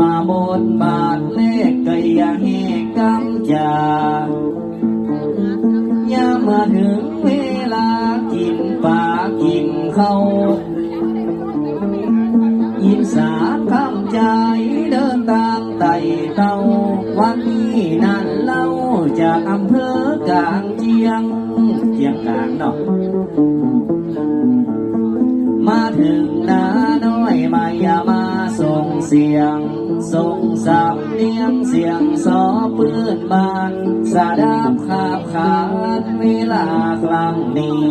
ว่าบทบาทเลขก็อย่าให้กำจายามาถึงเวลากินปลากินเขาวยินสาคำใจเดินตามไต่เต้าวันนี้นั่นเล่าจากอำเภอกลางเจียงเจียงกลางเนาะมาถึงนาน้อยมายามาส่งเสียง ส่งสามเนียงเสียงสอปืนบาน สาดาบขาบขาดเวลากลางนี้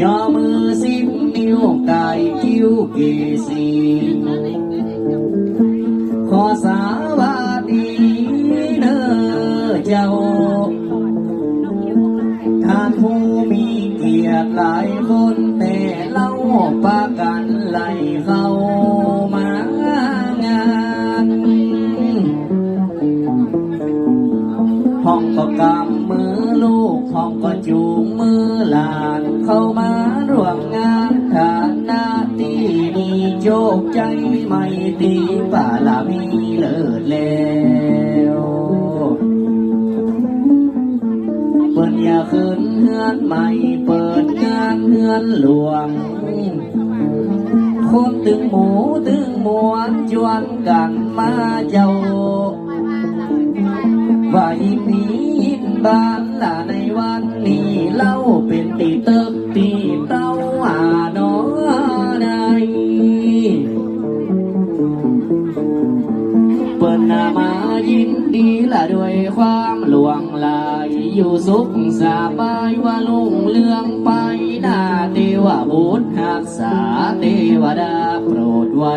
ย่อมือสิบนิ้วไก่คิ้วเกสีขอสาบาดีเด้อเจ้าท่านผู้มีเกียรติหลายคน ห้องก็กำมือลูกห้องก็จูงมือหลาน เข้ามาร่วมงานฐานาที่มีโชคใจไม่ตีป่าลามีเลิศแล้วเปิดอย่าคืนเฮือนใหม่เปิดงานเฮือนหลวงคนตึงหมูตึงมวนจวนกันมาเจ้า ว่ายินดียินบานละในวันนี้เล่าเป็นตีเติบตีเต้าอาหนอใดเปิดนามายินดีละด้วยความหลวงไหลอยู่สุขสบายว่าลุงเรื่องไปนาเทวบุตรหักษาเทวดาโปรดไว้